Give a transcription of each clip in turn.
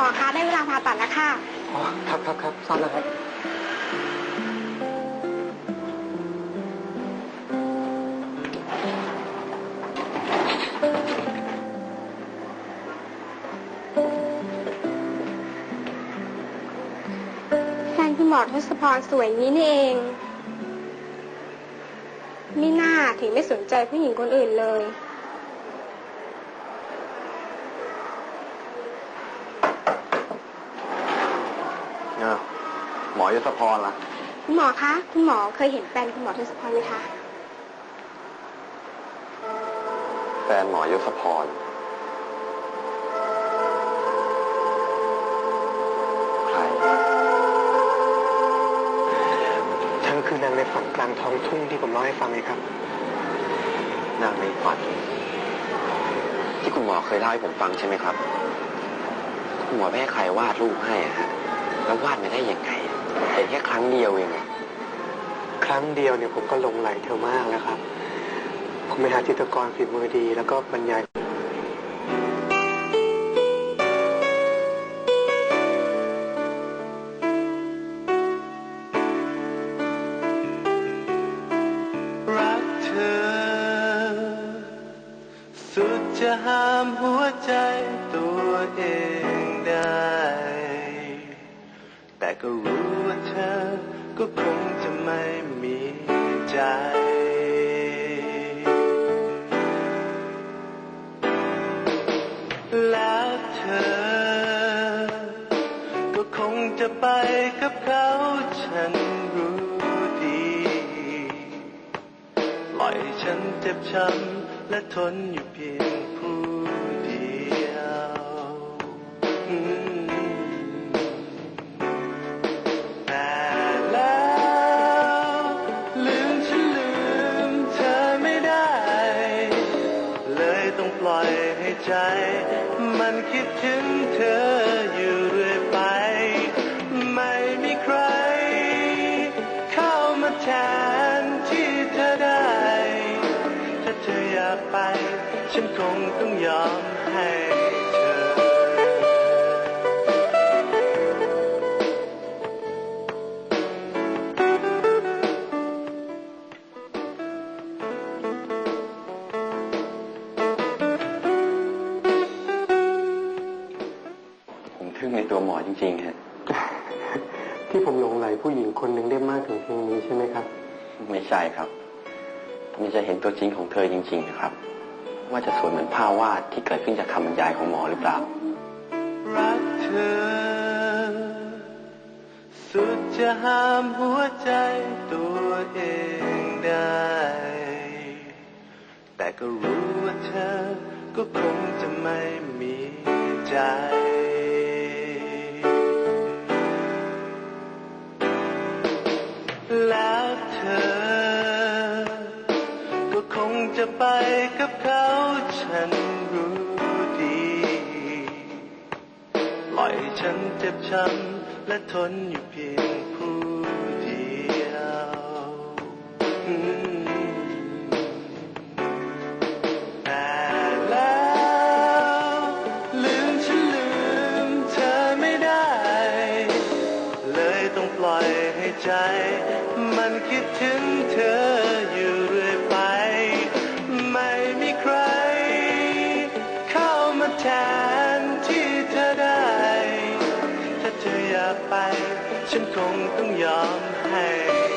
อคะได้เวลาผ่าตัดแล้วค่ะ อ๋อ ครับครับครับทราบแล้วครับ แฟนคุณหมอทศพรสวยอย่างนี้นี่เองมิน่าถึงไม่สนใจผู้หญิงคนอื่นเลย อ้าว หมอยศพรล่ะ คุณหมอคะ คุณหมอเคยเห็นแฟนคุณหมอทศพรไหมคะ แฟนหมอยศพร ใครฉันคือนางในฝันกลางท้องทุ่งที่ผมเล่าให้ฟังไงครับ นางในฝัน ที่คุณหมอเคยเล่าให้ผมฟังใช่ไหมครับ คุณหมอไม่ให้ใครวาดรูปให้อะฮะ แล้ววาดไม่ได้ยังไง เห็นแค่ครั้งเดียวเองครั้งเดียวเนี่ยผมก็หลงไหลเธอมากแล้วครับ ผมไปหาจิตรกรฝีมือดี แล้วก็บรรยาย ก็คงจะไม่มีใจ แล้วเธอ ก็คงจะไปกับเขาฉันรู้ดีปล่อยฉันเจ็บช้ำและทนอยู่เพียง งปล่อยให้ใจ มันคิดถึงเธออยู่เรื่อยไป ไม่มีใคร เข้ามาแทนที่เธอได้ ถ้าเธออยากไป ฉันคงต้องยอม ผมหลงไหลผู้หญิงคนหนึ่งได้มากถึงเพียงนี้ใช่ไหมครับ ไม่ใช่ครับผมอยากจะเห็นตัวจริงของเธอจริงๆนะครับ ว่าจะสวยเหมือนภาพวาดที่เกิดขึ้นจากคำบรรยายของหมอหรือเปล่ารักเธอ สุดจะห้ามหัวใจตัวเองได้ แต่ก็รู้ว่าเธอก็คงจะไม่มีใจ จะไปกับเขาฉันรู้ดีปล่อยฉันเจ็บช้ำและทนอยู่เพียงผู้เดียวแต่แล้วลืมฉันลืมเธอไม่ได้ เลยต้องปล่อยให้ใจ มันคิดถึงเธอ งต้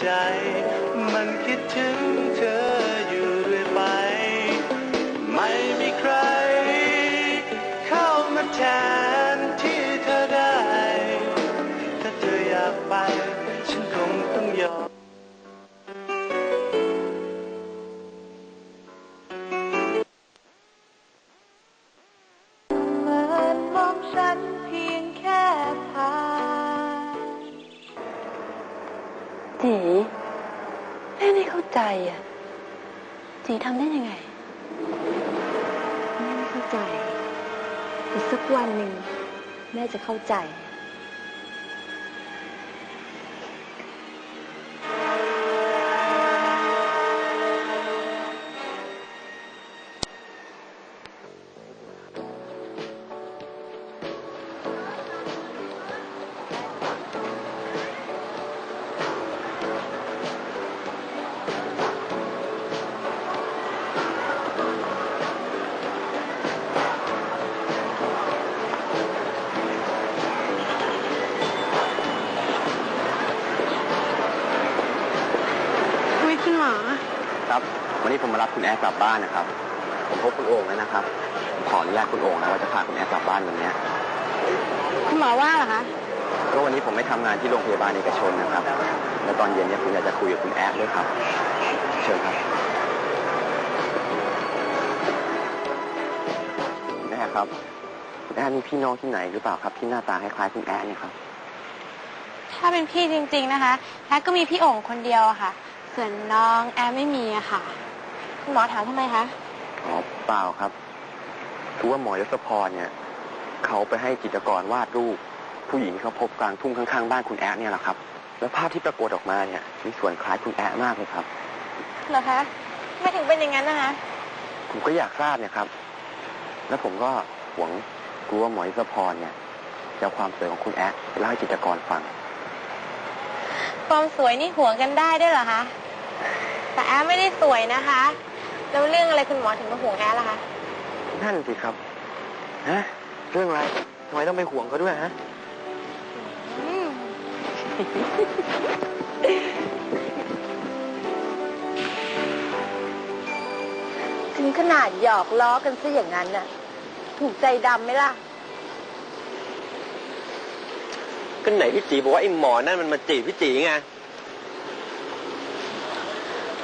ใจ มันคิดถึง ใจอะจีทำได้ยังไง แม่ไม่เข้าใจแต่สักวันหนึ่งแม่จะเข้าใจ อ ครับ วันนี้ผมมารับคุณแอร์กลับบ้านนะครับ ผมพบคุณโอ่งแล้วนะครับผมขออนุญาตคุณโอ่งนะว่าจะพาคุณแอร์กลับบ้านวันเนี้ยคุณหมอว่าเหรอคะ ก็วันนี้ผมไม่ทำงานที่โรงพยาบาลเอกชนนะครับ แล้วตอนเย็นเนี่ยผมอยากจะคุยกับคุณแอร์ด้วยครับ เชิญครับคุณแอร์ครับคุณแอร์มีพี่น้องที่ไหนหรือเปล่าครับที่หน้าตาคล้ายๆคุณแอร์เนี่ยครับ ถ้าเป็นพี่จริง ๆ นะคะแอร์ก็มีพี่โอ่งคนเดียวอะค่ะ ส่วนน้องแอร์ไม่มีอะค่ะ คุณหมอถามทำไมคะ อ๋อเปล่าครับคือว่าหมอยศพรเนี่ย เขาไปให้จิตรกรวาดรูป ผู้หญิงที่เขาพบกลางทุ่งข้างๆบ้านคุณแอะเนี่ยแหละครับ แล้วภาพที่ปรากฏออกมาเนี่ย มีส่วนคล้ายคุณแอะมากเลยครับ เหรอคะไม่ถึงเป็นอย่างนั้นนะคะ ผมก็อยากทราบเนี่ยครับ แล้วผมก็หวงกลัวหมอยศพรเนี่ยจะเอาความสวยของคุณแอะไปเล่าให้จิตรกรฟัง ความสวยนี่ห่วงกันได้ด้วยเหรอคะ แต่แอร์ไม่ได้สวยนะคะ แล้วเรื่องอะไรคุณหมอถึงมาห่วงแอร์ล่ะคะ นั่นสิครับ ฮะ เรื่องอะไรทำไมต้องไปห่วงเขาด้วยฮะอืมถึงขนาดหยอกล้อกันซะอย่างนั้นน่ะ ถูกใจดำไหมล่ะ ก็ไหนพี่จีบอกว่าไอ้หมอนั่นมันมาจีบพี่จีไง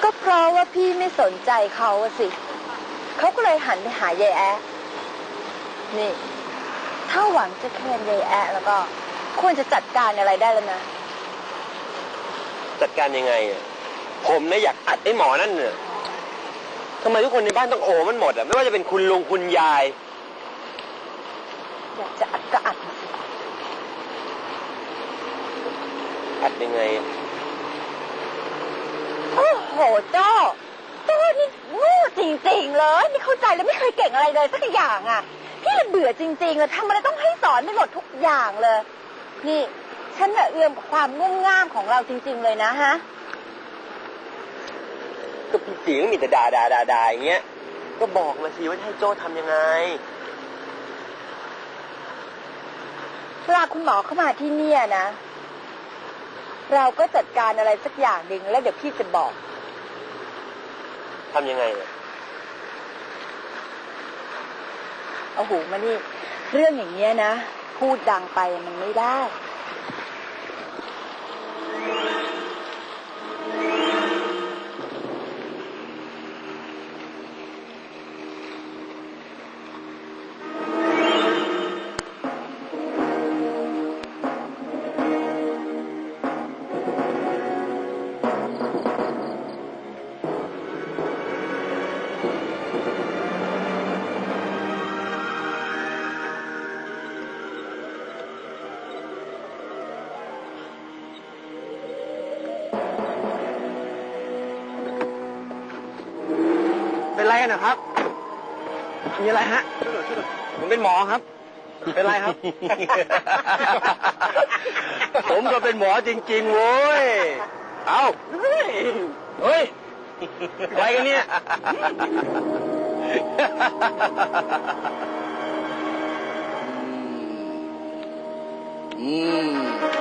ก็เพราะว่าพี่ไม่สนใจเขาอะสิเขาก็เลยหันไปหายายแอะนี่ ถ้าหวังจะแคนยายแอะแล้วก็ ควรจะจัดการอะไรได้แล้วนะ จัดการยังไงอะผมนะอยากอัดไอ้หมอนั่นเนี่ยทำไมทุกคนในบ้านต้องโอมันหมดอะไม่ว่าจะเป็นคุณลุงคุณยาย อยากจะอัดก็อัดมาสิอัดยังไงอะ โอ้โหโจ้โจ้นี่โงูจริงๆเลยไม่เข้าใจแล้วไม่เคยเก่งอะไรเลยสักอย่างอะพี่เลยเบื่อจริงๆเลยทำอะไรต้องให้สอนไปหมดทุกอย่างเลย นี่ฉันน่ะเอื้อมกับความงุ่มง่ามของเราจริง ๆ เลยนะฮะก็พี่จีก็มีแต่ด่าด่าด่าด่าอย่างเงี้ย ก็บอกมาสิว่าจะให้โจ้ทำยังไงเวลาคุณหมอเข้ามาที่เนี่ยนะ เราก็จัดการอะไรสักอย่างหนึ่งแล้วเดี๋ยวพี่จะบอกทำยังไงอะเอาหูมานี่ เรื่องอย่างเงี้ยนะ พูดดังไปมันไม่ได้ กันนะครับ มีอะไรฮะ ผมเป็นหมอครับ เป็นไรครับ ผมก็เป็นหมอจริง ๆ โว้ย เอาเฮ้ยเฮ้ยอะไรกันเนี่ย อืม